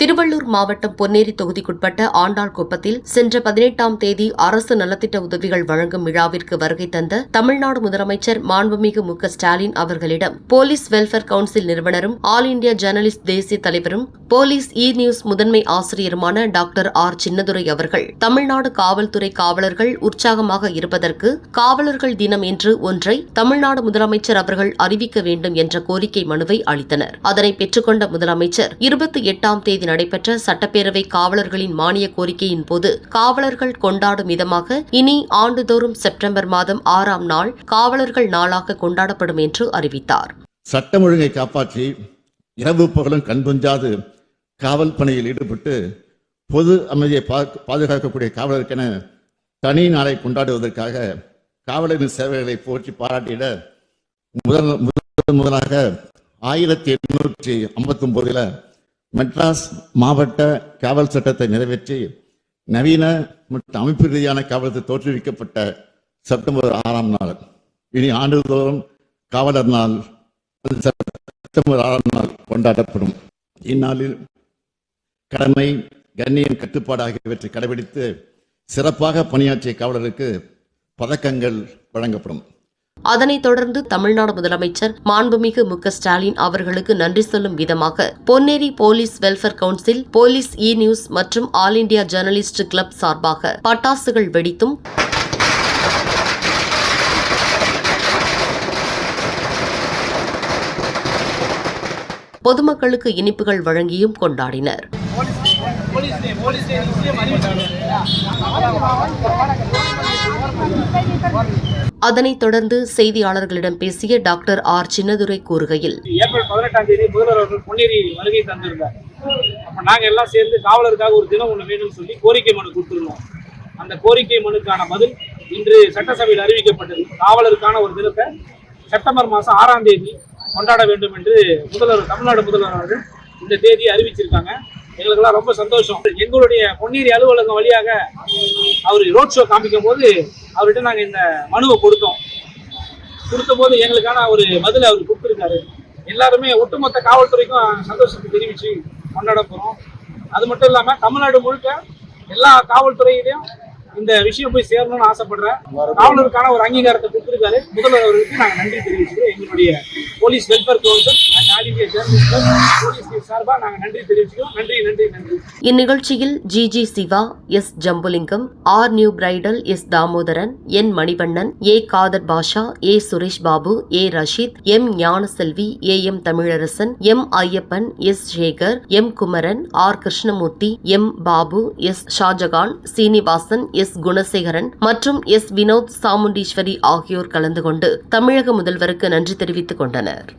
திருவள்ளூர் மாவட்டம் பொன்னேரி தொகுதிக்குட்பட்ட ஆண்டாள் குப்பத்தில் சென்ற பதினெட்டாம் தேதி அரசு நலத்திட்ட உதவிகள் வழங்கும் விழாவிற்கு வருகை தந்த தமிழ்நாடு முதலமைச்சர் மாண்புமிகு மு ஸ்டாலின் அவர்களிடம் போலீஸ் வெல்ஃபேர் கவுன்சில் நிறுவனரும் ஆல் இண்டியா ஜேர்னலிஸ்ட் தேசிய தலைவரும் போலீஸ் இ நியூஸ் முதன்மை ஆசிரியருமான டாக்டர் ஆர். சின்னதுரை அவர்கள் தமிழ்நாடு காவல்துறை காவலர்கள் உற்சாகமாக இருப்பதற்கு காவலர்கள் தினம் என்று ஒன்றை தமிழ்நாடு முதலமைச்சர் அவர்கள் அறிவிக்க வேண்டும் என்ற கோரிக்கை மனுவை அளித்தனர். அதனை பெற்றுக்கொண்ட முதலமைச்சர் இருபத்தி எட்டாம் தேதி நடைபெற்ற சட்டப்பேரவை காவலர்களின் மானிய கோரிக்கையின் போது காவலர்கள் கொண்டாடும் விதமாக இனி ஆண்டுதோறும் செப்டம்பர் மாதம் ஆறாம் நாள் காவலர்கள் நாளாக கொண்டாடப்படும் என்று அறிவித்தார். சட்டம் ஒழுங்கை காப்பாற்றி இரவு பகலும் கண்பஞ்சாது காவல் பணியில் ஈடுபட்டு பொது அமைதியை பா- பாதுகாக்கக்கூடிய காவலருக்கென தனி நாளை கொண்டாடுவதற்காக காவலரின் சேவைகளை போற்றி பாராட்டிட முதல் முதல் முதலாக ஆயிரத்தி எண்ணூற்றி ஐம்பத்தி ஒன்பதுல மெட்ராஸ் மாவட்ட காவல் சட்டத்தை நிறைவேற்றி நவீன மற்றும் அமைப்பு ரீதியான காவலத்தை தோற்றுவிக்கப்பட்ட செப்டம்பர் ஆறாம் நாள். இனி ஆண்டுதோறும் காவலர் நாள் செப்டம்பர் ஆறாம் நாள் கொண்டாடப்படும். இந்நாளில் கடமை கண்ணியம் கட்டுப்பாடு ஆகியவற்றை கடைபிடித்து சிறப்பாக பணியாற்றிய காவலருக்கு பதக்கங்கள் வழங்கப்படும். அதனைத் தொடர்ந்து தமிழ்நாடு முதலமைச்சர் மாண்புமிகு மு ஸ்டாலின் அவர்களுக்கு நன்றி சொல்லும் விதமாக Ponneri police welfare council police E news மற்றும் ஆல் இண்டியா ஜேர்னலிஸ்ட் கிளப் சார்பாக பட்டாசுகள் வெடித்தும் பொதுமக்களுக்கு இனிப்புகள் வழங்கியும் கொண்டாடினர் அதனைத் தொடர்ந்து செய்தியாளர்களிடம் பேசிய டாக்டர் ஆர். சின்னதுரை கூறுகையில் ஏப்ரல் பதினெட்டாம் தேதி முதல்வர் அவர்கள் பொன்னேரி வருகை தந்திருந்தார். அப்ப நாங்க எல்லாம் சேர்ந்து காவலருக்காக ஒரு தினம் ஒண்ணு வேணும்னு சொல்லி கோரிக்கை மனு கொடுத்திருந்தோம். அந்த கோரிக்கை மனுக்கான பதில் இன்று சட்டசபையில் அறிவிக்கப்பட்டது. காவலருக்கான ஒரு தினத்தை செப்டம்பர் மாதம் ஆறாம் தேதி கொண்டாட வேண்டும் என்று முதல்வர் தமிழ்நாடு முதல்வர் அவர்கள் இந்த தேதியை அறிவிச்சிருக்காங்க. எங்களுக்கெல்லாம் ரொம்ப சந்தோஷம். எங்களுடைய பொன்னேரி அலுவலகம் வழியாக அவர் ரோட் ஷோ காமிக்கும் போது அவர்கிட்ட நாங்கள் இந்த மனுவை கொடுத்தோம். கொடுத்தபோது எங்களுக்கான ஒரு பதில் அவர் கொடுத்துருக்காரு. எல்லாருமே ஒட்டுமொத்த காவல்துறைக்கும் சந்தோஷத்தை தெரிவிச்சு கொண்டாட போறோம். அது மட்டும் இல்லாம தமிழ்நாடு முழுக்க எல்லா காவல்துறையிலையும் இந்த விஷயம் போய் சேரணும்னு ஆசைப்படுறேன். காவலருக்கான ஒரு அங்கீகாரத்தை கொடுத்திருக்காரு. முதல்வர் அவர்களுக்கு நாங்கள் நன்றி தெரிவிச்சுக்கிறோம். எங்களுடைய போலீஸ் வெல்ஃபேர் கவுன்சில் இந்நிகழ்ச்சியில் G G Siva S Jambulingam R new bridal S Damodaran N Manivannan A Kader Basha A Suresh Babu A Rasheed M Gnanaselvi A M Tamilarasan M Ayyappan S Sekar M Kumaran R Krishnamurthy M Babu S Shahjahan Srinivasan S Gunasekaran மற்றும் S Vinod Chamundeshwari ஆகியோர் கலந்து கொண்டு தமிழக முதல்வருக்கு நன்றி தெரிவித்துக் கொண்டனர்.